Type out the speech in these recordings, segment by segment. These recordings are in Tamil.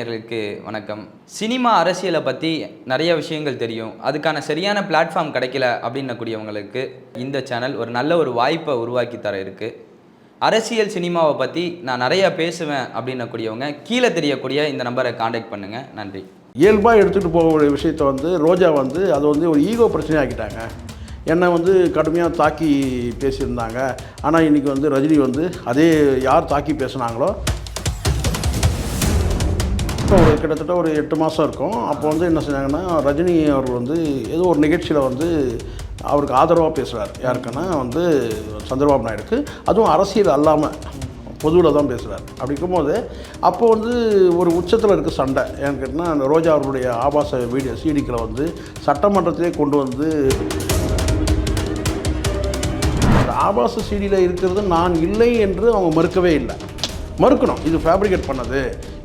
நேயர்களுக்கு வணக்கம். சினிமா அரசியலை பற்றி நிறைய விஷயங்கள் தெரியும். அதுக்கான சரியான பிளாட்ஃபார்ம் கிடைக்கல அப்படின்னக்கூடியவங்களுக்கு இந்த சேனல் ஒரு நல்ல ஒரு வாய்ப்பை உருவாக்கி தர இருக்குது அரசியல் சினிமாவை பற்றி நான் நிறையா பேசுவேன் அப்படின்னக்கூடியவங்க கீழே தெரியக்கூடிய இந்த நம்பரை காண்டாக்ட் பண்ணுங்கள் நன்றி. இயல்பாக எடுத்துகிட்டு போகக்கூடிய விஷயத்தை வந்து ரோஜா வந்து அது வந்து ஒரு ஈகோ பிரச்சனையாக்கிட்டாங்க. என்னை வந்து கடுமையாக தாக்கி பேசியிருந்தாங்க. ஆனால் இன்றைக்கி வந்து ரஜினி வந்து அதே யார் தாக்கி பேசுனாங்களோ இப்போ ஒரு கிட்டத்தட்ட ஒரு எட்டு மாதம் இருக்கும். அப்போ வந்து என்ன செஞ்சாங்கன்னா ரஜினி அவர்கள் வந்து ஏதோ ஒரு நிகழ்ச்சியில் வந்து அவருக்கு ஆதரவாக பேசுகிறார் யாருக்குன்னா வந்து சந்திரபாபு நாயுடுக்கு. அதுவும் அரசியல் அல்லாமல் பொதுவில் தான் பேசுகிறார் அப்படி இருக்கும்போது அப்போது வந்து ஒரு உச்சத்தில் இருக்க சண்டை. ஏன்னு கேட்டால் அந்த ரோஜா அவர்களுடைய ஆபாச வீடியோ சீடிக்களை வந்து சட்டமன்றத்திலே கொண்டு வந்து அந்த ஆபாச சீடியில் இருக்கிறது நான் இல்லை என்று அவங்க மறுக்கவே இல்லை. மறுக்கணும். இது ஃபேப்ரிகேட் பண்ணது.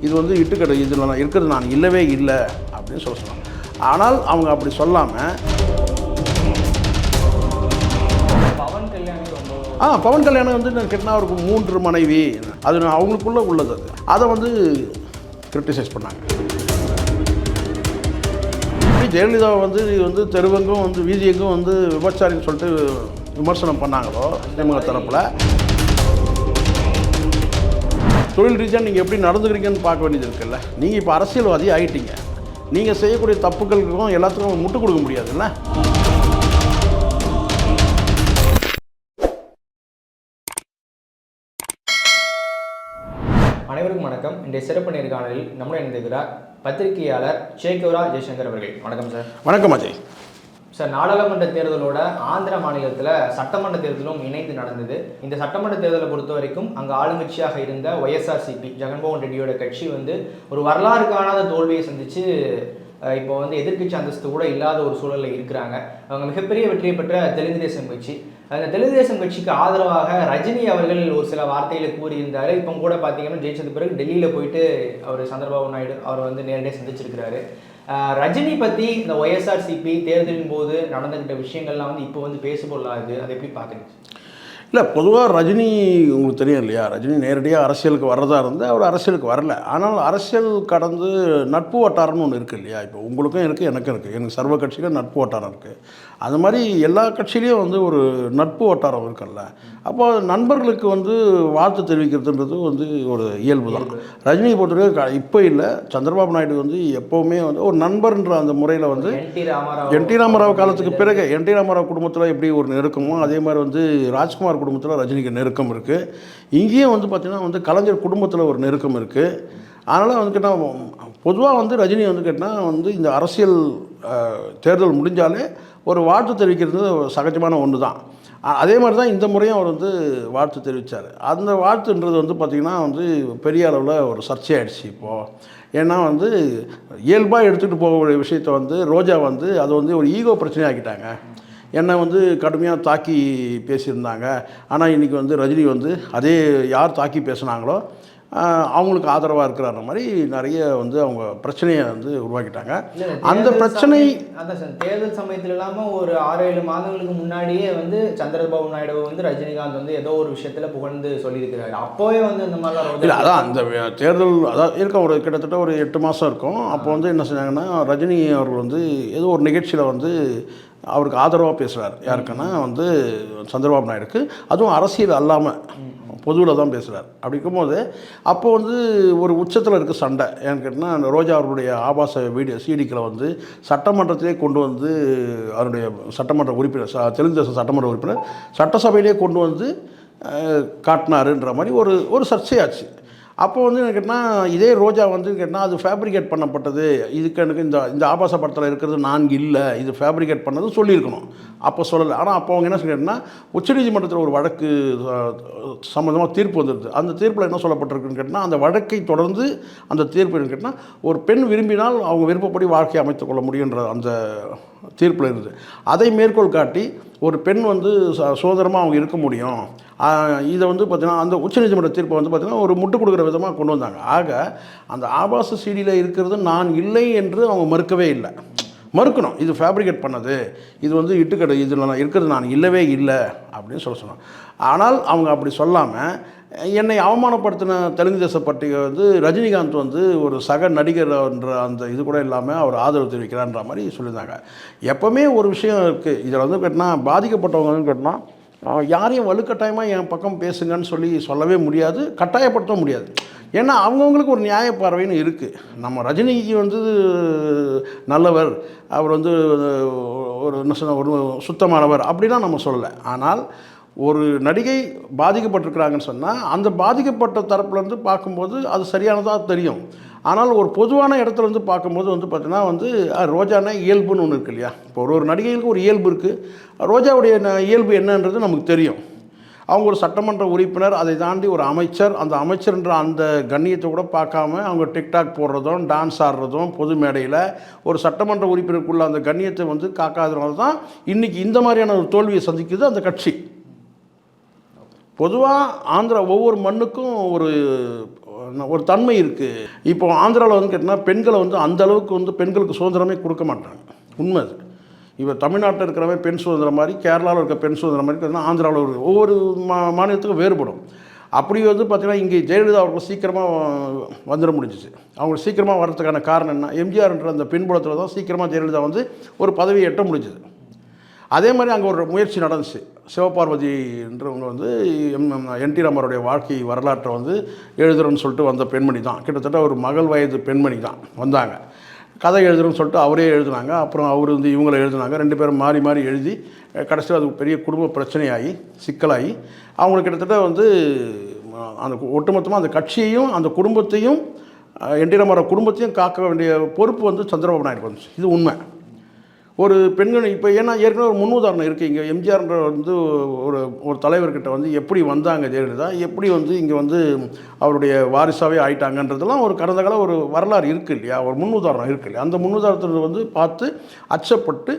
இது வந்து இட்டுக்கடை இதில் நான் இருக்கிறது நான் இல்லவே இல்லை அப்படின்னு சொல்ல சொன்னாங்க. ஆனால் அவங்க அப்படி சொல்லாமல் ஆ பவன் கல்யாணம் வந்து நான் கேட்டால் அவருக்கு மூன்று மனைவி. அது அவங்களுக்குள்ளே உள்ளது அது. அதை வந்து கிரிட்டிசைஸ் பண்ணாங்க. ஜெயலலிதாவை வந்து வந்து தெருவெங்கும் வந்து வீதியெங்கும் வந்து விபச்சாரின்னு சொல்லிட்டு விமர்சனம் பண்ணாங்களோ திமுக தரப்பில். தொழில் ரீதியாக நீங்கள் எப்படி நடந்துக்கிறீங்கன்னு பார்க்க வேண்டியது இருக்குல்ல. நீங்கள் இப்போ அரசியல்வாதி ஆகிட்டீங்க நீங்கள் செய்யக்கூடிய தப்புகளுக்கும் எல்லாத்துக்கும் முட்டு கொடுக்க முடியாதுல்ல அனைவருக்கும் வணக்கம். இன்றைய சிறப்பு நேர்காணலில் நம்முடன் இணைந்திருக்கிறார் பத்திரிகையாளர் சேகோரா ஜெய்சங்கர் அவர்கள். வணக்கம் சார். வணக்கம் அஜய். சார் நாடாளுமன்ற தேர்தலோட ஆந்திர மாநிலத்தில் சட்டமன்ற தேர்தலும் இணைந்து நடந்தது. இந்த சட்டமன்ற தேர்தலை பொறுத்த வரைக்கும் அங்கே ஆளுங்கட்சியாக இருந்த ஒய்எஸ்ஆர்சிபி ஜெகன்மோகன் ரெட்டியோட கட்சி வந்து ஒரு வரலாறு காணாத தோல்வியை சந்திச்சு இப்போ வந்து எதிர்க்கட்சி அந்தஸ்து கூட இல்லாத ஒரு சூழலில் இருக்கிறாங்க. அவங்க மிகப்பெரிய வெற்றியை பெற்ற தெலுங்கு தேசம் கட்சி அந்த தெலுங்கு தேசம் கட்சிக்கு ஆதரவாக ரஜினி அவர்கள் ஒரு சில வார்த்தைகளை கூறியிருந்தார். இப்போ கூட பார்த்தீங்கன்னா ஜெயிச்சது பிறகு டெல்லியில் போயிட்டு அவர் சந்திரபாபு நாயுடு அவர் வந்து நேரடியாக சந்திச்சிருக்கிறாரு. ரஜினி பற்றி இந்த ஒய்எஸ்ஆர்சிபி தேர்தலின் போது நடந்துக்கிட்ட விஷயங்கள்லாம் வந்து இப்போ வந்து பேசுபொருளாகுது. அதை எப்படி பார்க்குறீங்க இல்லை பொதுவாக ரஜினி உங்களுக்கு தெரியும் இல்லையா? ரஜினி நேரடியாக அரசியலுக்கு வர்றதா இருந்து அவர் அரசியலுக்கு வரல. ஆனால் அரசியல் கடந்து நட்பு வட்டாரம்னு ஒன்று இருக்குது இல்லையா? இப்போ உங்களுக்கும் இருக்குது எனக்கும் இருக்குது எனக்கு சர்வ கட்சிக்கும் நட்பு வட்டாரம் இருக்குது அது மாதிரி எல்லா கட்சியிலையும் வந்து ஒரு நட்பு வட்டாரம் இருக்குல்ல. அப்போ நண்பர்களுக்கு வந்து வாழ்த்து தெரிவிக்கிறதுன்றது வந்து ஒரு இயல்பு தான். ரஜினியை பொறுத்தவரைக்கும் இப்போ இல்லை. சந்திரபாபு நாயுடு வந்து எப்போவுமே வந்து ஒரு நண்பர்ன்ற அந்த முறையில் வந்து என் டி ராமராவ் காலத்துக்கு பிறகு என் டி ராமராவ் குடும்பத்தில் எப்படி ஒரு நெருக்கமோ அதே மாதிரி வந்து ராஜ்குமார் குடும்பத்தில் ரஜினிக்கு நெருக்கம் இருக்குது இங்கேயும் வந்து பார்த்திங்கன்னா வந்து கலைஞர் குடும்பத்தில் ஒரு நெருக்கம் இருக்குது அதனால் வந்து கேட்டால் பொதுவாக வந்து ரஜினி வந்து கேட்டால் வந்து இந்த அரசியல் தேர்தல் முடிஞ்சாலே ஒரு வாழ்த்து தெரிவிக்கிறது ஒரு சகஜமான ஒன்று தான் அதே மாதிரி தான் இந்த முறையும் அவர் வந்து வாழ்த்து தெரிவித்தார் அந்த வாழ்த்துன்றது வந்து பார்த்திங்கன்னா வந்து பெரிய அளவில் ஒரு சர்ச்சையாயிடுச்சு இப்போது ஏன்னா வந்து இயல்பாக எடுத்துகிட்டு போகக்கூடிய விஷயத்தை வந்து ரோஜா வந்து அது வந்து ஒரு ஈகோ பிரச்சனையாக்கிட்டாங்க. என்னை வந்து கடுமையாக தாக்கி பேசியிருந்தாங்க. ஆனால் இன்றைக்கி வந்து ரஜினி வந்து அதே யார் தாக்கி பேசுனாங்களோ அவங்களுக்கு ஆதரவாக இருக்கிறார மாதிரி நிறைய வந்து அவங்க பிரச்சனையை வந்து உருவாக்கிட்டாங்க. அந்த பிரச்சனை அதான் சார் தேர்தல் சமயத்துல இல்லாம ஒரு ஆறு ஏழு மாதங்களுக்கு முன்னாடியே வந்து சந்திரபாபு நாயுடு வந்து ரஜினிகாந்த் வந்து ஏதோ ஒரு விஷயத்துல புகழ்ந்து சொல்லியிருக்கிறாரு. அப்போவே வந்து இந்த மாதிரிலாம் இல்லை அதான் அந்த தேர்தல் அதான் இருக்கும் ஒரு கிட்டத்தட்ட ஒரு எட்டு மாதம் இருக்கும். அப்போ வந்து என்ன செஞ்சாங்கன்னா ரஜினி அவர்கள் வந்து ஏதோ ஒரு நிகழ்ச்சியில் வந்து அவருக்கு ஆதரவாக பேசுகிறார் யாருக்குன்னா வந்து சந்திரபாபு நாயுடுக்கு. அதுவும் அரசியல் அல்லாமல் பொதுவில் தான் பேசுகிறார் அப்படி இருக்கும்போது அப்போ வந்து ஒரு உச்சத்தில் இருக்க சண்டை. ஏன்னு கேட்டால் அந்த ரோஜா அவருடைய ஆபாச வீடியோ சீடிக்களை வந்து சட்டமன்றத்திலே கொண்டு வந்து அவருடைய சட்டமன்ற உறுப்பினர் தெலுங்கு தேசம் சட்டமன்ற உறுப்பினர் சட்டசபையிலே கொண்டு வந்து காட்டினாருன்ற மாதிரி ஒரு ஒரு சர்ச்சையாச்சு. அப்போ வந்து என்ன கேட்டால் இதே ரோஜா வந்து கேட்டால் அது ஃபேப்ரிகேட் பண்ணப்பட்டது. இதுக்கு எனக்கு இந்த இந்த ஆபாச படத்தில் இருக்கிறது நான் இல்லை. இது ஃபேப்ரிகேட் பண்ணது சொல்லியிருக்கணும். அப்போ சொல்லலை. ஆனால் அப்போ அவங்க என்ன சொல்லியிருந்தா உச்சநீதிமன்றத்தில் ஒரு வழக்கு சம்மந்தமாக தீர்ப்பு வந்துடுது அந்த தீர்ப்பில் என்ன சொல்லப்பட்டிருக்குன்னு கேட்டால் அந்த வழக்கை தொடர்ந்து அந்த தீர்ப்பு கேட்டால் ஒரு பெண் விரும்பினால் அவங்க விருப்பப்படி வாழ்க்கையை அமைத்துக் கொள்ள முடியுன்ற அந்த தீர்ப்பில் இருந்தது. அதை மேற்கோள் காட்டி ஒரு பெண் வந்து ச- சுதந்திரமாக அவங்க இருக்க முடியும். இதை வந்து பார்த்திங்கன்னா அந்த உச்சநீதிமன்ற தீர்ப்பை வந்து பார்த்திங்கன்னா ஒரு முட்டு கொடுக்குற விதமாக கொண்டு வந்தாங்க. ஆக அந்த ஆபாச சீடியில் இருக்கிறது நான் இல்லை என்று அவங்க மறுக்கவே இல்லை. மறுக்கணும். இது ஃபேப்ரிகேட் பண்ணது. இது வந்து இட்டுக்கடை இதில் நான் இருக்கிறது நான் இல்லவே இல்லை அப்படின்னு சொல்ல சொன்னோம் ஆனால் அவங்க அப்படி சொல்லாமல் என்னை அவமானப்படுத்தின தெலுங்கு தேச பட்டிகை வந்து ரஜினிகாந்த் வந்து ஒரு சக நடிகர் என்ற அந்த இது கூட இல்லாமல் அவர் ஆதரவு தெரிவிக்கிறான்ற மாதிரி சொல்லியிருந்தாங்க. எப்போவுமே ஒரு விஷயம் இருக்குது இதில் வந்து கேட்டால் பாதிக்கப்பட்டவங்க வந்து கேட்டால் யாரையும் வலுக்கட்டாயமாக என் பக்கம் பேசுங்கன்னு சொல்லி சொல்லவே முடியாது கட்டாயப்படுத்த முடியாது. ஏன்னா அவங்கவுங்களுக்கு ஒரு நியாய பார்வைன்னு இருக்குது நம்ம ரஜினிக்கு வந்து நல்லவர் அவர் வந்து ஒரு என்ன சொன்ன ஒரு சுத்தமானவர் அப்படிலாம் நம்ம சொல்லலை. ஆனால் ஒரு நடிகை பாதிக்கப்பட்டிருக்கிறாங்கன்னு சொன்னால் அந்த பாதிக்கப்பட்ட தரப்புலேருந்து பார்க்கும்போது அது சரியானதாக தெரியும். ஆனால் ஒரு பொதுவான இடத்துல இருந்து பார்க்கும்போது வந்து பார்த்தீங்கன்னா வந்து ரோஜானா இயல்புன்னு ஒன்று இருக்கு இல்லையா? இப்போ ஒரு ஒரு நடிகைகளுக்கு ஒரு இயல்பு இருக்குது ரோஜாவுடைய இயல்பு என்னன்றது நமக்கு தெரியும். அவங்க ஒரு சட்டமன்ற உறுப்பினர் அதை தாண்டி ஒரு அமைச்சர் அந்த அமைச்சர்ன்ற அந்த கண்ணியத்தை கூட பார்க்காம அவங்க டிக்டாக் போடுறதும் டான்ஸ் ஆடுறதும் பொது மேடையில் ஒரு சட்டமன்ற உறுப்பினருக்குள்ள அந்த கண்ணியத்தை வந்து காக்காதனால தான் இன்றைக்கி இந்த மாதிரியான ஒரு தோல்வியை சந்திக்குது அந்த கட்சி. பொதுவாக ஆந்திரா ஒவ்வொரு மண்ணுக்கும் ஒரு ஒரு தன்மை இருக்குது இப்போ ஆந்திராவில் வந்து கேட்டிங்கன்னா பெண்களை வந்து அந்த அளவுக்கு வந்து பெண்களுக்கு சுதந்திரமே கொடுக்க மாட்டாங்க. உண்மை அது. இப்போ தமிழ்நாட்டில் இருக்கிறவன் பெண் சுதந்திரம் மாதிரி கேரளாவில் இருக்க பெண் சுதந்திரம் மாதிரி பார்த்தீங்கன்னா ஆந்திராவில் ஒரு ஒவ்வொரு மா மாநிலத்துக்கும் வேறுபடும். அப்படி வந்து பார்த்திங்கன்னா இங்கே ஜெயலலிதா அவர்கள் சீக்கிரமாக வந்துட முடிஞ்சிச்சு. அவங்க சீக்கிரமாக வர்றதுக்கான காரணம் என்ன? எம்ஜிஆர்ன்ற அந்த பின்புலத்தில் தான் சீக்கிரமாக ஜெயலலிதா வந்து ஒரு பதவியை எட்ட முடிஞ்சுது. அதே மாதிரி அங்கே ஒரு முயற்சி நடந்துச்சு. சிவபார்வதின்றவங்க வந்து எம் என் டி ராமருடைய வாழ்க்கை வரலாற்றை வந்து எழுதுறோன்னு சொல்லிட்டு வந்த பெண்மணி தான். கிட்டத்தட்ட ஒரு மகள் வயது பெண்மணி தான் வந்தாங்க. கதை எழுதுறோன்னு சொல்லிட்டு அவரே எழுதுனாங்க. அப்புறம் அவர் வந்து இவங்களை எழுதுனாங்க. ரெண்டு பேரும் மாறி மாறி எழுதி கடைசியில் அது பெரிய குடும்ப பிரச்சனையாகி சிக்கலாகி அவங்களுக்கு கிட்டத்தட்ட வந்து அந்த ஒட்டுமொத்தமாக அந்த கட்சியையும் அந்த குடும்பத்தையும் என் டி ராமராவ் குடும்பத்தையும் காக்க வேண்டிய பொறுப்பு வந்து சந்திரபாபு நாயுடு வந்துச்சு. இது உண்மை. ஒரு பெண்கள் இப்போ ஏன்னா ஏற்கனவே ஒரு முன்னுதாரணம் இருக்குது இங்கே எம்ஜிஆர்ன்ற வந்து ஒரு ஒரு தலைவர்கிட்ட வந்து எப்படி வந்தாங்க ஜெயலலிதா? எப்படி வந்து இங்கே வந்து அவருடைய வாரிசாவே ஆயிட்டாங்கன்றதெல்லாம் ஒரு கடந்த கால ஒரு வரலாறு இருக்குது இல்லையா? ஒரு முன்னுதாரணம் இருக்குது இல்லையா? அந்த முன்னுதாரணத்தை வந்து பார்த்து அச்சப்பட்டு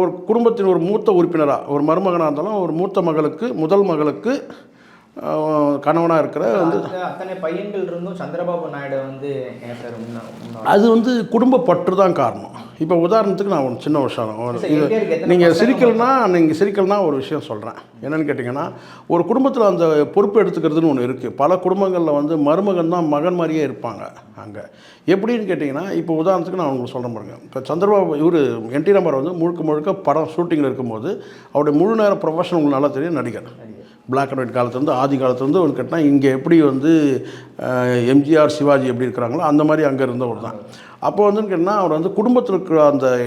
ஒரு குடும்பத்தின் ஒரு மூத்த உறுப்பினராக ஒரு மருமகனாக இருந்தாலும் ஒரு மூத்த மகளுக்கு முதல் மகளுக்கு கணவனாக இருக்கிற வந்து அத்த- அத்தனை பையன்கள் இருந்தும் சந்திரபாபு நாயுடு வந்து அது வந்து குடும்ப பற்று தான் காரணம். இப்போ உதாரணத்துக்கு நான் ஒரு சின்ன விஷயம் சரி, இது நீங்கள் சிரிக்கலனா நீங்கள் சிரிக்கலனா ஒரு விஷயம் சொல்கிறேன் என்னன்னு கேட்டிங்கன்னா ஒரு குடும்பத்தில் அந்த பொறுப்பு எடுத்துக்கிறதுன்னு ஒன்று இருக்குது பல குடும்பங்களில் வந்து மருமகன் தான் மகன் மாதிரியே இருப்பாங்க அங்கே. எப்படின்னு கேட்டிங்கன்னா இப்போ உதாரணத்துக்கு நான் உங்களுக்கு சொல்கிறேன் பாருங்க. இப்போ சந்திரபாபு இவர் என் டி ராமராவ் வந்து முழுக்க முழுக்க படம் ஷூட்டிங்கில் இருக்கும்போது அவருடைய முழு நேர ப்ரொஃபஷன் உங்களுக்கு நல்லா தெரியும் நடிகர். பிளாக் அண்ட் ஒயிட் காலத்துலேருந்து ஆதி காலத்துலேருந்து ஒரு கேட்டால் இங்கே எப்படி வந்து எம்ஜிஆர் சிவாஜி எப்படி இருக்கிறாங்களோ அந்த மாதிரி அங்கே இருந்தவர் தான். அப்போ வந்து கேட்டால் அவர் வந்து குடும்பத்தில் இருக்கிற அந்த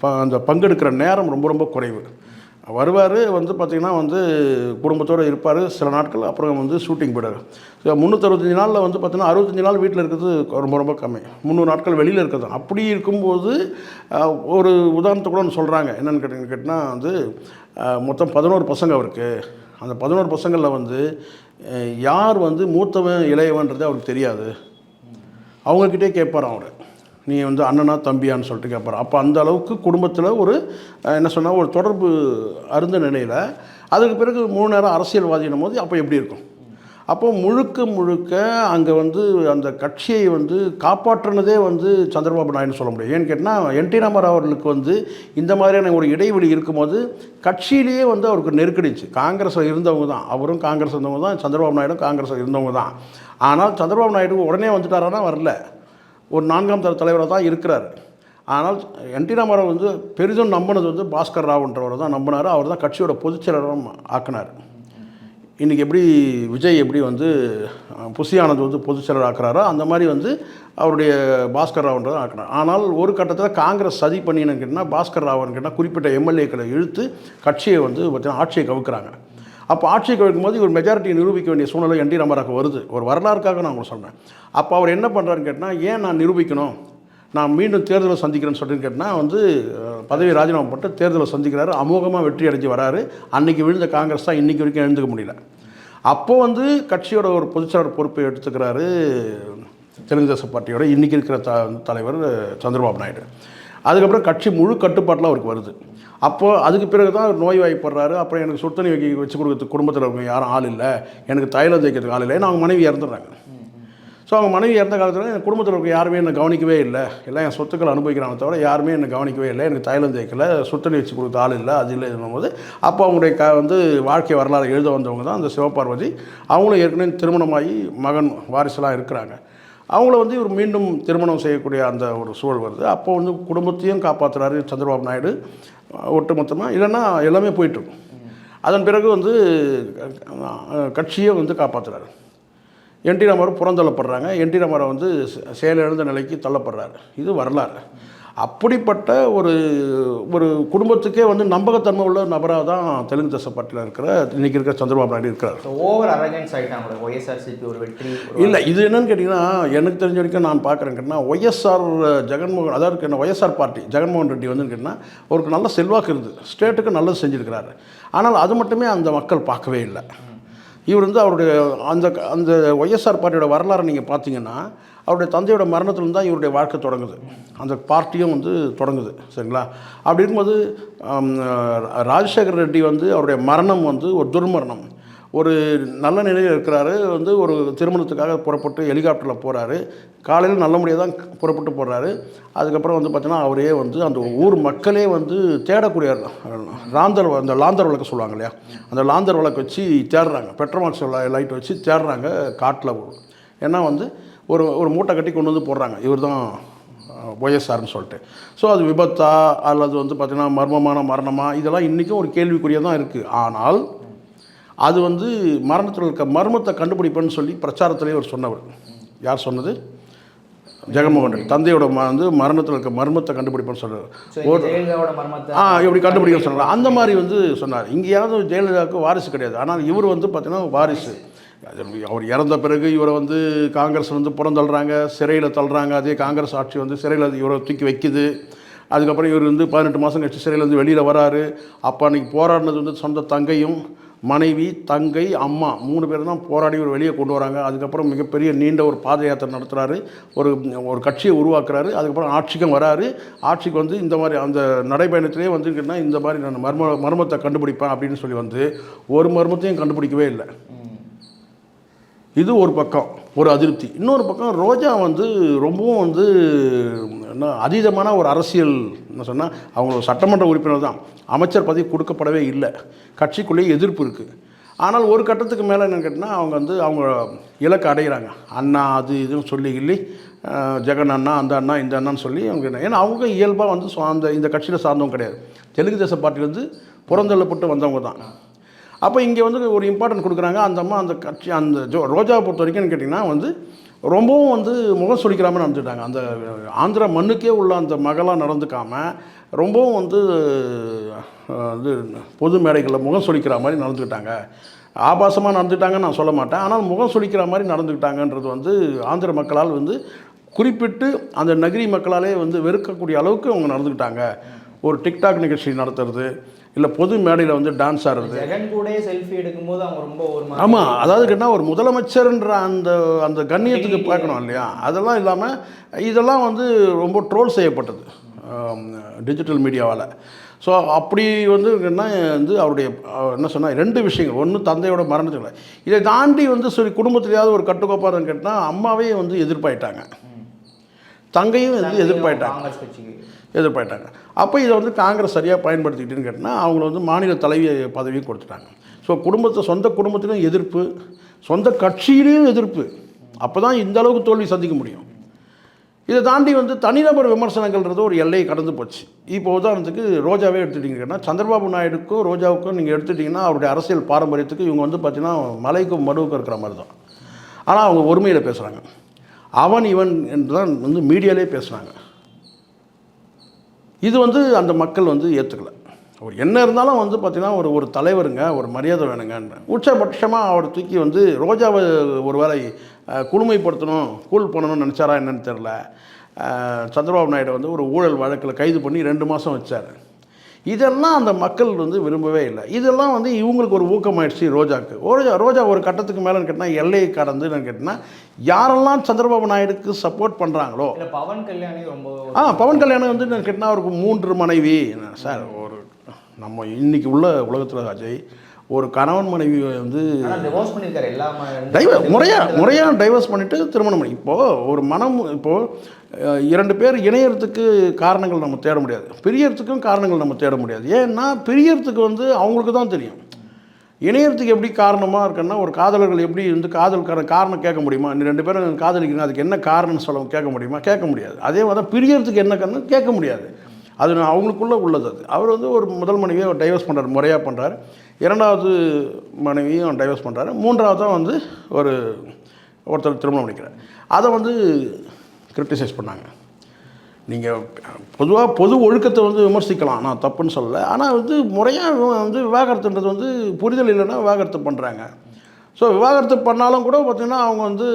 ப- அந்த பங்கெடுக்கிற நேரம் ரொம்ப ரொம்ப குறைவு. வருவார் வந்து பார்த்திங்கன்னா வந்து குடும்பத்தோடு இருப்பார் சில நாட்கள் அப்புறம் வந்து ஷூட்டிங் போயிடுவார். முந்நூற்றறுபத்தஞ்சு நாளில் வந்து பார்த்திங்கன்னா அறுபத்தஞ்சு நாள் வீட்டில் இருக்கிறது ரொம்ப ரொம்ப கம்மி. முந்நூறு நாட்கள் வெளியில் இருக்கிறது. அப்படி இருக்கும்போது ஒரு உதாரணத்தை கூட ஒன்று சொல்கிறாங்க என்னென்னு கேட்டிங்கன்னு கேட்டால் வந்து மொத்தம் பதினோரு பசங்க அவருக்கு. அந்த பதினோரு பசங்களில் வந்து யார் வந்து மூத்தவன் இளையவன்றது அவருக்கு தெரியாது. அவங்கக்கிட்டே கேட்பார் அவர். நீ வந்து அண்ணனா தம்பியான்னு சொல்லிட்டு கேட்பார் அப்போ அந்த அளவுக்கு குடும்பத்தில் ஒரு என்ன சொன்னால் ஒரு தொடர்பு அருந்த நிலையில் அதுக்கு பிறகு மூணு நேரம் அரசியல்வாதினும் போது அப்போ எப்படி இருக்கும்? அப்போ முழுக்க முழுக்க அங்கே வந்து அந்த கட்சியை வந்து காப்பாற்றினதே வந்து சந்திரபாபு நாயுடு சொல்ல முடியும். ஏன்னு கேட்டால் என் டி ராமராவ் அவர்களுக்கு வந்து இந்த மாதிரியான ஒரு இடைவெளி இருக்கும்போது கட்சியிலேயே வந்து அவருக்கு நெருக்கடிச்சு. காங்கிரஸில் இருந்தவங்க தான். அவரும் காங்கிரஸ் இருந்தவங்க தான். சந்திரபாபு நாயுடும் காங்கிரஸில் இருந்தவங்க தான். ஆனால் சந்திரபாபு நாயுடு உடனே வந்துட்டாரானா வரல. ஒரு நான்காம் தர தலைவராக தான் இருக்கிறார். ஆனால் என் டி ராமராவ் வந்து பெரிதும் நம்பினது வந்து பாஸ்கர் ராவ்ன்றவரை தான் நம்பினார். அவர் தான் கட்சியோட பொதுச்செயலரும் ஆக்கினார். இன்றைக்கி எப்படி விஜய் எப்படி வந்து புசியானது வந்து பொதுச் செயலர் ஆக்குறாரோ அந்த மாதிரி வந்து அவருடைய பாஸ்கர் ராவ்ன்றதை ஆக்குறாரு. ஆனால் ஒரு கட்டத்தில் காங்கிரஸ் சதி பண்ணினு கேட்டால் பாஸ்கர் ராவன் கேட்டால் குறிப்பிட்ட எம்எல்ஏக்களை இழுத்து கட்சியை வந்து பார்த்தீங்கன்னா ஆட்சியை கவுக்குறாங்க. அப்போ ஆட்சியை கவிக்கும் போது ஒரு மெஜாரிட்டியை நிரூபிக்க வேண்டிய சூழ்நிலை என் டி ராமராவுக்கு வருது. ஒரு வரலாறுக்காக நான் உங்களுக்கு சொன்னேன் அப்போ அவர் என்ன பண்ணுறாருன்னு கேட்டால் ஏன் நான் நிரூபிக்கணும்? நான் மீண்டும் தேர்தலை சந்திக்கிறேன்னு சொல்லிட்டு கேட்டால் வந்து பதவி ராஜினாமா பண்ணிட்டு தேர்தலை சந்திக்கிறாரு. அமோகமாக வெற்றி அடைஞ்சு வராரு. அன்றைக்கி விழுந்த காங்கிரஸ் தான் இன்றைக்கி வரைக்கும் எழுந்துக்க முடியல. அப்போ வந்து கட்சியோட ஒரு பொதுச்செயலாளர் பொறுப்பை எடுத்துக்கிறாரு தெலுங்கு தேச பார்ட்டியோட இன்றைக்கி இருக்கிற த தலைவர் சந்திரபாபு நாயுடு. அதுக்கப்புறம் கட்சி முழு கட்டுப்பாட்டில் அவருக்கு வருது. அப்போது அதுக்கு பிறகு தான் நோய் வாய்ப்படுறாரு அப்புறம் எனக்கு சுத்தணி வைக்க வச்சு கொடுக்கறதுக்கு குடும்பத்தில் யாரும் ஆள் இல்லை. எனக்கு தைலம் தைக்கிறதுக்கு ஆள் இல்லை. நான் அவங்க மனைவி இறந்துடுறாங்க. ஸோ அவங்க மனைவி இறந்த காலத்தில் என் குடும்பத்தில் இருக்க யாருமே என்னை கவனிக்கவே இல்லை. எல்லாம் என் சொத்துக்கள் அனுபவிக்கிறாங்க தவிர யாருமே என்னை கவனிக்கவே இல்லை. எனக்கு தைலம் தேய்க்கல சுத்தணி வச்சு கொடுத்த ஆள் இல்லை அது இல்லை போது அப்போ அவங்களுடைய க வந்து வாழ்க்கை வரலாறு எழுத வந்தவங்க தான் அந்த சிவபார்வதி. அவங்களும் ஏற்கனவே திருமணமாகி மகன் வாரிசுலாம் இருக்கிறாங்க. அவங்கள வந்து இவர் மீண்டும் திருமணம் செய்யக்கூடிய அந்த ஒரு சூழல் வருது. அப்போ வந்து குடும்பத்தையும் காப்பாற்றுறாரு சந்திரபாபு நாயுடு. ஒட்டு மொத்தமாக இல்லைன்னா எல்லாமே போயிட்டுருக்கும் அதன் பிறகு வந்து கட்சியை வந்து காப்பாற்றுறாரு என்டி ராமாராவ் புறந்தள்ளப்படுறாங்க. என்டி ராமாராவ் வந்து செயலிழந்த நிலைக்கு தள்ளப்படுறாரு. இது வரலாறு. அப்படிப்பட்ட ஒரு ஒரு குடும்பத்துக்கே வந்து நம்பகத்தன்மை உள்ள நபராக தான் தெலுங்கு தேச பார்ட்டியில் இருக்கிற இன்னைக்கு இருக்கிற சந்திரபாபு நாயுடு இருக்கிறார். ஓவர் அரகன்ஸ் ஆகிட்டாங்க ஒய்எஸ்ஆர்சிபி ஒரு வெற்றி இல்லை இது என்னன்னு கேட்டிங்கன்னா எனக்கு தெரிஞ்ச வரைக்கும் நான் பார்க்குறேங்கன்னா ஒய்எஸ்ஆர் ஜெகன்மோகன் அதாவது என்ன ஒய்எஸ்ஆர் பார்ட்டி ஜெகன்மோகன் ரெட்டி வந்து கேட்டிங்கன்னா அவருக்கு நல்ல செல்வாக்கு இருந்தது ஸ்டேட்டுக்கு நல்லது செஞ்சுருக்கிறாரு. ஆனால் அது மட்டுமே அந்த மக்கள் பார்க்கவே இல்லை. இவர் வந்து அவருடைய அந்த அந்த ஒய்எஸ்ஆர் பார்ட்டியோட வரலாறை நீங்கள் பார்த்தீங்கன்னா அவருடைய தந்தையோட மரணத்துலேருந்து தான் இவருடைய வாழ்க்கை தொடங்குது. அந்த பார்ட்டியும் வந்து தொடங்குது சரிங்களா? அப்படி இருக்கும்போது ராஜசேகர் ரெட்டி வந்து அவருடைய மரணம் வந்து ஒரு துர்மரணம். ஒரு நல்ல நிலையில் இருக்கிறாரு. வந்து ஒரு திருமணத்துக்காக புறப்பட்டு ஹெலிகாப்டரில் போகிறாரு காலையில் நல்ல முறையாக தான் புறப்பட்டு போகிறாரு அதுக்கப்புறம் வந்து பார்த்தீங்கன்னா அவரே வந்து அந்த ஊர் மக்களே வந்து தேடக்கூடிய லாந்தர் அந்த லாந்தர் விளக்கு சொல்லுவாங்க இல்லையா? அந்த லாந்தர் விளக்கு வச்சு தேடுறாங்க. பெட்ரோமாக்ஸ் லைட் வச்சு தேடுறாங்க காட்டில் ஏன்னா வந்து ஒரு ஒரு மூட்டை கட்டி கொண்டு வந்து போடுறாங்க. இவர் தான் ஒய்எஸ்ஆர்னு சொல்லிட்டு. ஸோ அது விபத்தா அல்லது வந்து பார்த்திங்கன்னா மர்மமான மரணமா? இதெல்லாம் இன்றைக்கும் ஒரு கேள்விக்குரிய தான் இருக்குது ஆனால் அது வந்து மரணத்தில் இருக்க மர்மத்தை கண்டுபிடிப்பேன்னு சொல்லி பிரச்சாரத்திலே அவர் சொன்னவர். யார் சொன்னது? ஜெகன்மோகன் ரெட்டி. தந்தையோட ம- வந்து மரணத்தில் இருக்க மர்மத்தை கண்டுபிடிப்பேன்னு மர்மத்தை ஆ எப்படி கண்டுபிடிக்க சொன்னார் அந்த மாதிரி வந்து சொன்னார். இங்கேயாவது ஜெயலலிதாவுக்கு வாரிசு கிடையாது. ஆனால் இவர் வந்து பார்த்தீங்கன்னா வாரிசு. அவர் இறந்த பிறகு இவரை வந்து காங்கிரஸ் வந்து புறந்தள்ளுறாங்க. சிறையில் தள்ளுறாங்க. அதே காங்கிரஸ் ஆட்சி வந்து சிறையில் இவரை தூக்கி வைக்குது. அதுக்கப்புறம் இவர் வந்து பதினெட்டு மாதம் கழிச்சு சிறையிலேருந்து வெளியில் வராரு. அப்போ அன்றைக்கி போராடினது வந்து சொந்த தங்கையும் மனைவி தங்கை அம்மா மூணு பேர் தான் போராடி ஒரு வெளியே கொண்டு வராங்க. அதுக்கப்புறம் மிகப்பெரிய நீண்ட ஒரு பாத யாத்திரை நடத்துகிறாரு ஒரு ஒரு கட்சியை உருவாக்குறாரு. அதுக்கப்புறம் ஆட்சிக்கும் வராரு. ஆட்சிக்கு வந்து இந்த மாதிரி அந்த நடைபயணத்திலே வந்துருக்குன்னா இந்த மாதிரி நான் மர்ம மர்மத்தை கண்டுபிடிப்பேன் அப்படின்னு சொல்லி வந்து ஒரு மர்மத்தையும் கண்டுபிடிக்கவே இல்லை. இது ஒரு பக்கம் ஒரு அதிருப்தி. இன்னொரு பக்கம் ரோஜா வந்து ரொம்பவும் வந்து என்ன அதீதமான ஒரு அரசியல் என்ன சொன்னால் அவங்க ஒரு சட்டமன்ற உறுப்பினர் தான். அமைச்சர் பதவி கொடுக்கப்படவே இல்லை. கட்சிக்குள்ளேயே எதிர்ப்பு இருக்குது ஆனால் ஒரு கட்டத்துக்கு மேலே என்னன்னு கேட்டால் அவங்க வந்து அவங்க இலக்கை அடைகிறாங்க அண்ணா அது இதுன்னு சொல்லி கிள்ளி ஜெகன் அண்ணா அந்த அண்ணா இந்த அண்ணான்னு சொல்லி அவங்க என்ன- ஏன்னா அவங்க இயல்பாக வந்து அந்த இந்த கட்சியில் சார்ந்தவங்க கிடையாது. தெலுங்கு தேச பார்ட்டிலேருந்து புறந்தள்ளப்பட்டு வந்தவங்க தான். அப்போ இங்கே வந்து ஒரு இம்பார்ட்டன்ட் கொடுக்குறாங்க. அந்த அம்மா அந்த கட்சி அந்த ஜோ ரோஜாவை பொறுத்த வரைக்கும் கேட்டிங்கன்னா வந்து ரொம்பவும் வந்து முகம் சுழிக்கிறாமல் நடந்துட்டாங்க. அந்த ஆந்திரா மண்ணுக்கே உள்ள அந்த மகளாக நடந்துக்காமல் ரொம்பவும் வந்து இது பொது மேடைகளில் முகம் சுளிக்கிற மாதிரி நடந்துக்கிட்டாங்க. ஆபாசமாக நடந்துட்டாங்கன்னு நான் சொல்ல மாட்டேன். ஆனால் முகம் சுளிக்கிற மாதிரி நடந்துக்கிட்டாங்கன்றது வந்து ஆந்திர மக்களால் வந்து குறிப்பிட்டு அந்த நகரி மக்களாலே வந்து வெறுக்கக்கூடிய அளவுக்கு அவங்க நடந்துக்கிட்டாங்க. ஒரு டிக்டாக் நிகழ்ச்சி நடத்துறது இல்லை பொது மேடையில் வந்து டான்ஸ் ஆடுறது. ஜெகன் கூட செல்ஃபி எடுக்கும்போது அவங்க ரொம்ப ஒரு ஆமாம் அதாவது கேட்டால் ஒரு முதலமைச்சர்ன்ற அந்த அந்த கண்ணியத்துக்கு பார்க்கணும் இல்லையா? அதெல்லாம் இல்லாமல் இதெல்லாம் வந்து ரொம்ப ட்ரோல் செய்யப்பட்டது டிஜிட்டல் மீடியாவால் ஸோ அப்படி வந்து என்ன வந்து அவருடைய என்ன சொன்னால் ரெண்டு விஷயங்கள். ஒன்று தந்தையோட மரணத்தில் இதை தாண்டி வந்து சரி குடும்பத்திலேயாவது ஒரு கட்டுக்கோப்பாருன்னு கேட்டால் அம்மாவே வந்து எதிர்ப்பாயிட்டாங்க. தங்கையும் வந்து கட்சிக்கு. எதிர்பார்த்தாங்க அப்போ இதை வந்து காங்கிரஸ் சரியாக பயன்படுத்திக்கிட்டுன்னு கேட்டால் அவங்கள வந்து மாநில தலைவி பதவியும் கொடுத்துட்டாங்க. ஸோ குடும்பத்தை சொந்த குடும்பத்திலும் எதிர்ப்பு சொந்த கட்சியிலையும் எதிர்ப்பு. அப்போ தான் இந்த அளவுக்கு தோல்வி சந்திக்க முடியும். இதை தாண்டி வந்து தனிநபர் விமர்சனங்கள்ன்றது ஒரு எல்லையை கடந்து போச்சு. இப்போ உதாரணத்துக்கு ரோஜாவே எடுத்துட்டிங்கன்னா சந்திரபாபு நாயுடுக்கும் ரோஜாவுக்கும் நீங்கள் எடுத்துட்டிங்கன்னா அவருடைய அரசியல் பாரம்பரியத்துக்கு இவங்க வந்து பார்த்தீங்கன்னா மலைக்கும் மடுவுக்கும் இருக்கிற மாதிரி தான் ஆனால் அவங்க ஒருமையில் பேசுகிறாங்க அவன் இவன் என்று தான் வந்து மீடியாலே பேசுகிறாங்க இது வந்து அந்த மக்கள் வந்து ஏற்றுக்கல அவர் என்ன இருந்தாலும் வந்து பார்த்திங்கன்னா ஒரு ஒரு தலைவருங்க ஒரு மரியாதை வேணுங்கன்ற. உச்சபட்சமாக அவர் தூக்கி வந்து ரோஜாவை ஒரு வேளை குழுமைப்படுத்தணும் கூல் பண்ணணும்னு நினச்சாரா என்னன்னு தெரில சந்திரபாபு நாயுடு வந்து ஒரு ஊழல் வழக்கில் கைது பண்ணி ரெண்டு மாதம் வச்சார். இதெல்லாம் அந்த மக்கள் வந்து விரும்பவே இல்லை. இதெல்லாம் வந்து இவங்களுக்கு ஒரு ஊக்கமாயிடுச்சு ரோஜாக்கு. ரோஜா ரோஜா ஒரு கட்டத்துக்கு மேலே கேட்டால் எல்லையை கடந்து நான் கேட்டினா யாரெல்லாம் சந்திரபாபு நாயுடுக்கு சப்போர்ட் பண்ணுறாங்களோ இல்ல பவன் கல்யாணி ரொம்ப ஆ பவன் கல்யாணம் வந்து நான் கேட்டால் அவருக்கு மூன்று மனைவி. சார் ஒரு நம்ம இன்னைக்கு உள்ள உலகத்தில் அஜய் ஒரு கணவன் மனைவி வந்து டிவோர்ஸ் எல்லா முறையாக முறையாக டைவர்ஸ் பண்ணிவிட்டு திருமணம் பண்ணி இப்போது ஒரு மனம் இப்போது இரண்டு பேர் இணையறதுக்கு காரணங்கள் நம்ம தேட முடியாது. பிரியறதுக்கும் காரணங்கள் நம்ம தேட முடியாது. ஏன்னா பிரியறதுக்கு வந்து அவங்களுக்கு தான் தெரியும். இணையறதுக்கு எப்படி காரணமாக இருக்குன்னா ஒரு காதலர்கள் எப்படி வந்து காதலுக்கான காரணம் கேட்க முடியுமா? நீ ரெண்டு பேரும் காதலிக்கிறீங்க அதுக்கு என்ன காரணம்னு சொல்ல கேட்க முடியுமா? கேட்க முடியாது. அதே மாதிரி தான் பிரியறதுக்கு என்ன காரணம் கேட்க முடியாது. அது அவங்களுக்குள்ளே உள்ளது அது. அவர் வந்து ஒரு முதல் மனைவியை டைவர்ஸ் பண்ணுறாரு முறையாக பண்ணுறாரு இரண்டாவது மனைவியும் டைவர்ஸ் பண்ணுறாரு மூன்றாவதாக வந்து ஒரு ஒருத்தர் திருமணம் பண்ணிக்கிறார். அதை வந்து கிரிட்டிசைஸ் பண்ணாங்க. நீங்கள் பொதுவாக பொது ஒழுக்கத்தை வந்து விமர்சிக்கலாம். நான் தப்புன்னு சொல்லலை. ஆனால் வந்து முறையாக வந்து விவாகரத்துன்றது வந்து புரிதல் இல்லைன்னா விவாகரத்து பண்ணுறாங்க ஸோ விவாகரத்து பண்ணாலும் கூட பார்த்திங்கன்னா அவங்க வந்து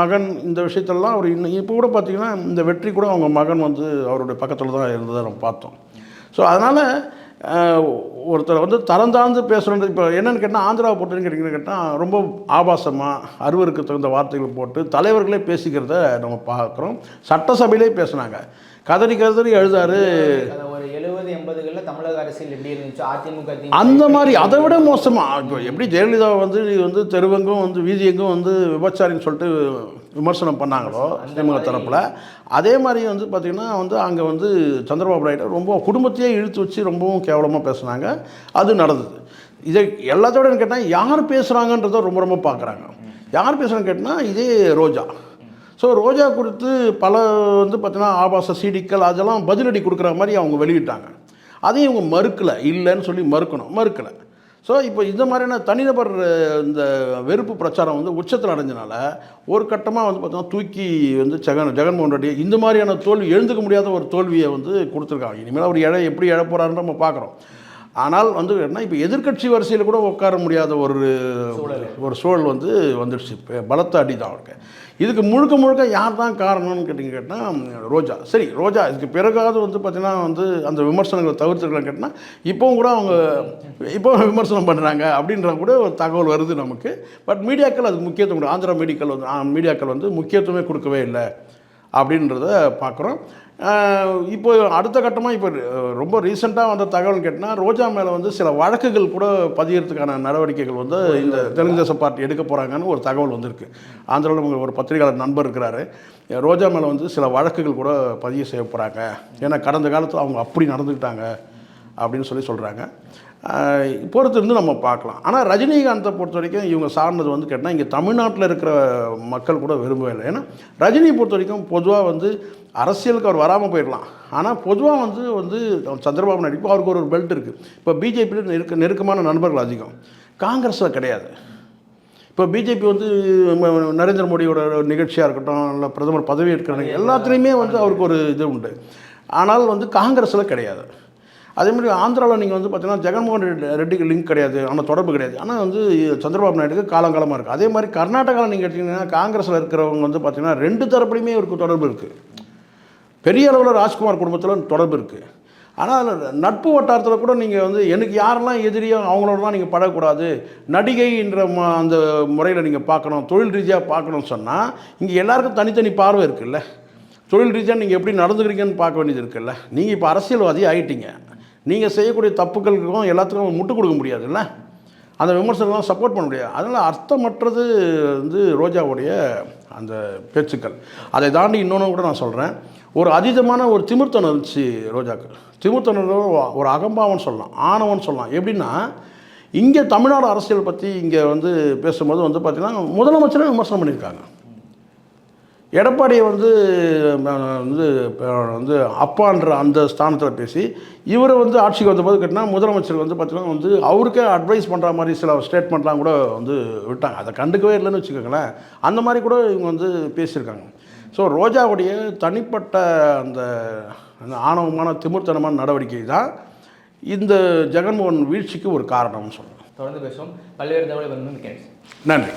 மகன் இந்த விஷயத்தெல்லாம் அவர் இன்னும் இப்போ கூட பார்த்திங்கன்னா இந்த வெற்றி கூட அவங்க மகன் வந்து அவருடைய பக்கத்தில் தான் இருந்ததை நம்ம பார்த்தோம். ஸோ அதனால் ஒருத்தர் வந்து தரம் தாழ்ந்து பேசுகிறது இப்போ என்னென்னு கேட்டால் ஆந்திராவை பொறுத்தவரைக்கும் கேட்டிங்கன்னு கேட்டால் ரொம்ப ஆபாசமாக அருவருக்கு தகுந்த வார்த்தைகள் போட்டு தலைவர்களே பேசிக்கிறத நம்ம பார்க்குறோம். சட்டசபையிலே பேசுனாங்க. கதறி கதறி எழுதாரு எண்பதுகள்ல தமிழக அரசியல் எப்படி இருந்துச்சு? அதிமுக திமுக அந்த மாதிரி அதை விட மோசமாக இப்போ எப்படி ஜெயலலிதா வந்து நீ வந்து தெருவெங்கும் வந்து வீதியெங்கும் வந்து விபச்சாரின்னு சொல்லிட்டு விமர்சனம் பண்ணாங்களோ திமுக தரப்பில். அதே மாதிரி வந்து பார்த்திங்கன்னா வந்து அங்கே வந்து சந்திரபாபு நாயுடு ரொம்ப குடும்பத்தையே இழுத்து வச்சு ரொம்பவும் கேவலமாக பேசுனாங்க. அது நடந்தது. இதை எல்லாத்தோட கேட்டால் யார் பேசுகிறாங்கன்றதை ரொம்ப ரொம்ப பார்க்குறாங்க யார் பேசுகிறான்னு கேட்டால் இதே ரோஜா. ஸோ ரோஜா குறித்து பல வந்து பார்த்தீங்கன்னா ஆபாச சீடிக்கள் அதெல்லாம் பதிலடி கொடுக்குற மாதிரி அவங்க வெளியிட்டாங்க. அதையும் இவங்க மறுக்கலை. இல்லைன்னு சொல்லி மறுக்கணும். மறுக்கலை. ஸோ இப்போ இந்த மாதிரியான தனிநபர் இந்த வெறுப்பு பிரச்சாரம் வந்து உச்சத்தில் அடைஞ்சனால ஒரு கட்டமாக வந்து பார்த்தோன்னா தூக்கி வந்து ஜெகன் ஜெகன்மோகன் ரெட்டி இந்த மாதிரியான தோல்வி எழுந்துக்க முடியாத ஒரு தோல்வியை வந்து கொடுத்துருக்காங்க. இனிமேல் அவர் இழ எப்படி இழ போகிறாருன்னு நம்ம பார்க்குறோம் ஆனால் வந்து என்ன இப்போ எதிர்க்கட்சி வரிசையில் கூட உட்கார முடியாத ஒரு ஒரு சூழல் வந்து வந்துடுச்சு. இப்போ பலத்த அடி தான் அவருக்கு. இதுக்கு முழுக்க முழுக்க யார் தான் காரணம்னு கேட்டிங்க கேட்டால் ரோஜா. சரி ரோஜா இதுக்கு பிறகாவது வந்து பார்த்திங்கன்னா வந்து அந்த விமர்சனங்களை தவிர்த்துருக்கலாம் கேட்டால் இப்போவும் கூட அவங்க இப்போ விமர்சனம் பண்ணுறாங்க அப்படின்ற கூட ஒரு தகவல் வருது நமக்கு. பட் மீடியாக்கள் அதுக்கு முக்கியத்துவம் ஆந்திரா மீடியாக்கள் வந்து மீடியாக்கள் வந்து முக்கியத்துவமே கொடுக்கவே இல்லை அப்படின்றத பார்க்குறோம் இப்போ அடுத்த கட்டமாக இப்போ ரொம்ப ரீசெண்டாக வந்த தகவல் கேட்டால் ரோஜா மேலே வந்து சில வழக்குகள் கூட பதியறதுக்கான நடவடிக்கைகள் வந்து இந்த தெலுங்கு தேசம் பார்ட்டி எடுக்க போகிறாங்கன்னு ஒரு தகவல் வந்திருக்கு. ஆந்திராவில் நமக்கு ஒரு பத்திரிகையாளர் நண்பர் இருக்கிறாரு. ரோஜா மேலே வந்து சில வழக்குகள் கூட பதிவு செய்ய போகிறாங்க ஏன்னா கடந்த காலத்தில் அவங்க அப்படி நடந்துக்கிட்டாங்க அப்படின்னு சொல்லி சொல்கிறாங்க பொறுத்து இருந்து நம்ம பார்க்கலாம். ஆனால் ரஜினிகாந்தை பொறுத்த வரைக்கும் இவங்க சார்ந்தது வந்து கேட்டால் இங்கே தமிழ்நாட்டில் இருக்கிற மக்கள் கூட விரும்பவே இல்லை. ஏன்னா ரஜினியை பொறுத்த வரைக்கும் பொதுவாக வந்து அரசியலுக்கு அவர் வராமல் போயிடலாம். ஆனால் பொதுவாக வந்து வந்து சந்திரபாபு நாயுடு இப்போ அவருக்கு ஒரு பெல்ட் இருக்குது இப்போ பிஜேபியில் நெருக்க நெருக்கமான நண்பர்கள் அதிகம். காங்கிரஸில் கிடையாது. இப்போ பிஜேபி வந்து நரேந்திர மோடியோட நிகழ்ச்சியாக இருக்கட்டும் இல்லை பிரதமர் பதவி இருக்கிற எல்லாத்துலேயுமே வந்து அவருக்கு ஒரு இது உண்டு. ஆனால் வந்து காங்கிரஸில் கிடையாது. அதே மாதிரி ஆந்திராவில் நீங்கள் வந்து பார்த்தீங்கன்னா ஜெகன்மோகன் ரெட்டி ரெட்டிக்கு லிங்க் கிடையாது ஆனால் தொடர்பு கிடையாது. ஆனால் வந்து சந்திரபாபு நாயுடுக்கு காலங்காலமாக இருக்குது அதே மாதிரி கர்நாடகாவில் நீங்கள் எடுத்தீங்கன்னா காங்கிரஸில் இருக்கிறவங்க வந்து பார்த்தீங்கன்னா ரெண்டு தரப்புலையுமே இவருக்கு தொடர்பு இருக்குது பெரிய அளவில் ராஜ்குமார் குடும்பத்தில் தொடர்பு இருக்குது ஆனால் நட்பு வட்டாரத்தில் கூட நீங்கள் வந்து எனக்கு யாரெல்லாம் எதிரியோ அவங்களோடலாம் நீங்கள் பழகக்கூடாது. நடிகைன்ற ம அந்த முறையில் நீங்கள் பார்க்கணும் தொழில் ரீதியாக பார்க்கணும்னு சொன்னால் இங்கே எல்லாருக்கும் தனித்தனி பார்வை இருக்குல்ல. தொழில் ரீதியாக நீங்கள் எப்படி நடந்துக்கிறீங்கன்னு பார்க்க வேண்டியது இருக்குல்ல. நீங்கள் இப்போ அரசியல்வாதி ஆகிட்டீங்க நீங்கள் செய்யக்கூடிய தப்புகளுக்கும் எல்லாத்துக்கும் முட்டு கொடுக்க முடியாதுல்ல அந்த விமர்சனம்லாம் சப்போர்ட் பண்ண முடியாது. அதனால் அர்த்தமற்றது வந்து ரோஜாவுடைய அந்த பேச்சுக்கள். அதை தாண்டி இன்னொன்று கூட நான் சொல்கிறேன் ஒரு அதீதமான ஒரு திமிர்த்தனம் இருந்துச்சு ரோஜாக்கு. திமிர்த்தனம் ஒரு அகம்பாவன் சொல்லலாம் ஆணவன் சொல்லலாம். எப்படின்னா இங்கே தமிழ்நாடு அரசியல் பற்றி இங்கே வந்து பேசும்போது வந்து பார்த்திங்கன்னா முதலமைச்சரே விமர்சனம் பண்ணியிருக்காங்க. எடப்பாடியை வந்து வந்து வந்து அப்பான்ற அந்த ஸ்தானத்தில் பேசி இவரை வந்து ஆட்சிக்கு வந்தபோது கேட்டினா முதலமைச்சர் வந்து பார்த்தீங்கன்னா வந்து அவருக்கே அட்வைஸ் பண்ணுற மாதிரி சில ஸ்டேட்மெண்ட்லாம் கூட வந்து விட்டாங்க. அதை கண்டுக்கவே இல்லைன்னு வச்சுக்கோங்களேன். அந்த மாதிரி கூட இவங்க வந்து பேசியிருக்காங்க. ஸோ ரோஜாவுடைய தனிப்பட்ட அந்த அந்த ஆணவமான திமிர்த்தனமான நடவடிக்கை தான் இந்த ஜெகன்மோகன் வீழ்ச்சிக்கு ஒரு காரணம்னு சொல்லலாம். தொடர்ந்து பேசுவோம். பல்வேறு தகவல்கள். நன்றி.